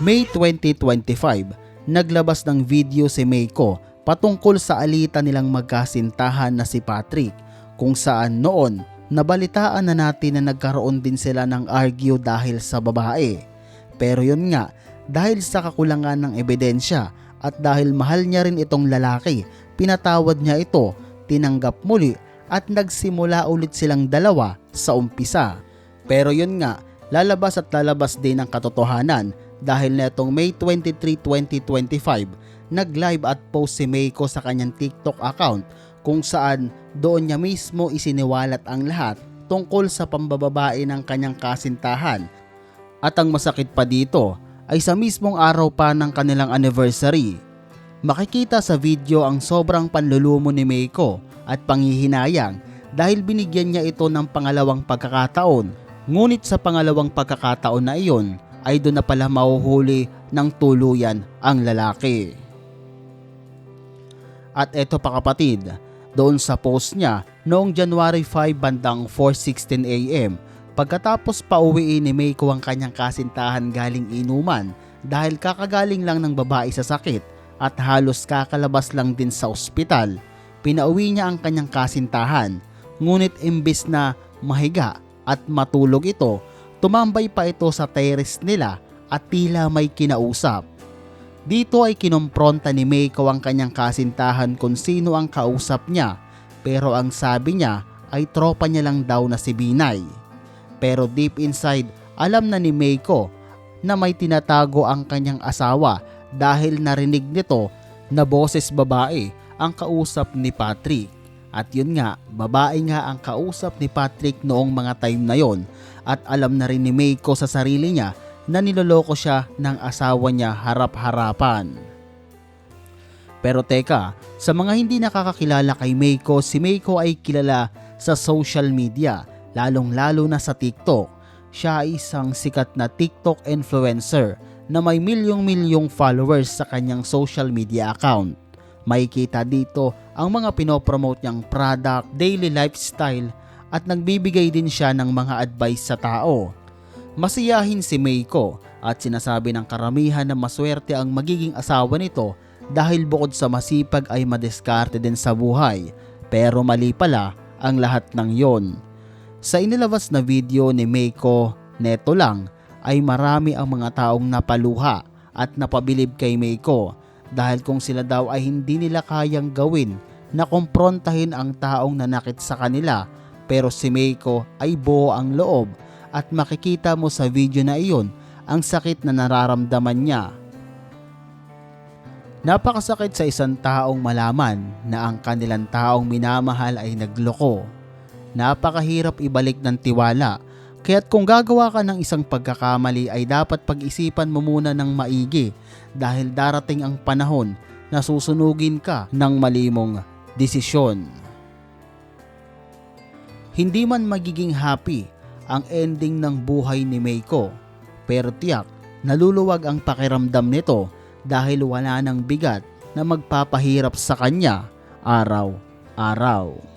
May 2025, naglabas ng video si Meiko patungkol sa alita nilang magkasintahan na si Patrick kung saan noon nabalitaan na natin na nagkaroon din sila ng argue dahil sa babae. Pero yun nga, dahil sa kakulangan ng ebidensya at dahil mahal niya rin itong lalaki, pinatawad niya ito, tinanggap muli at nagsimula ulit silang dalawa sa umpisa. Pero yun nga, lalabas at lalabas din ang katotohanan dahil netong May 23, 2025, nag-live at post si Meiko sa kanyang TikTok account kung saan doon niya mismo isiniwalat ang lahat tungkol sa pambababae ng kanyang kasintahan. At ang masakit pa dito ay sa mismong araw pa ng kanilang anniversary. Makikita sa video ang sobrang panlulumo ni Meiko at panghihinayang dahil binigyan niya ito ng pangalawang pagkakataon. Ngunit sa pangalawang pagkakataon na iyon ay doon na pala mahuhuli ng tuluyan ang lalaki. At eto pa kapatid, doon sa post niya noong January 5 bandang 4.16 am, pagkatapos pauwiin ni Meiko ang kanyang kasintahan galing inuman dahil kakagaling lang ng babae sa sakit at halos kakalabas lang din sa ospital, pinauwi niya ang kanyang kasintahan. Ngunit imbis na mahiga at matulog ito, tumambay pa ito sa terrace nila at tila may kinausap. Dito ay kinompronta ni Meiko ang kanyang kasintahan kung sino ang kausap niya pero ang sabi niya ay tropa niya lang daw na si Binay. Pero deep inside, alam na ni Meiko na may tinatago ang kanyang asawa dahil narinig nito na boses babae ang kausap ni Patrick. At yun nga, babae nga ang kausap ni Patrick noong mga time na yon at alam na rin ni Meiko sa sarili niya na niloloko siya ng asawa niya harap-harapan. Pero teka, sa mga hindi nakakakilala kay Meiko, si Meiko ay kilala sa social media, lalong-lalo na sa TikTok. Siya ay isang sikat na TikTok influencer na may milyong-milyong followers sa kanyang social media account. Makikita dito ang mga pinopromote niyang product, daily lifestyle at nagbibigay din siya ng mga advice sa tao. Masiyahin si Meiko at sinasabi ng karamihan na maswerte ang magiging asawa nito dahil bukod sa masipag ay madiskarte din sa buhay. Pero mali pala ang lahat ng yon. Sa inilabas na video ni Meiko, neto lang ay marami ang mga taong napaluha at napabilib kay Meiko dahil kung sila daw ay hindi nila kayang gawin na kumprontahin ang taong nanakit sa kanila pero si Meiko ay buo ang loob at makikita mo sa video na iyon ang sakit na nararamdaman niya. Napakasakit sa isang taong malaman na ang kanilang taong minamahal ay nagloko. Napakahirap ibalik ng tiwala Kaya't kung gagawa ka ng isang pagkakamali ay dapat pag-isipan mo muna ng maigi dahil darating ang panahon na susunugin ka ng malimong desisyon. Hindi man magiging happy ang ending ng buhay ni Meiko pero tiyak naluluwag ang pakiramdam nito dahil wala ng bigat na magpapahirap sa kanya araw-araw.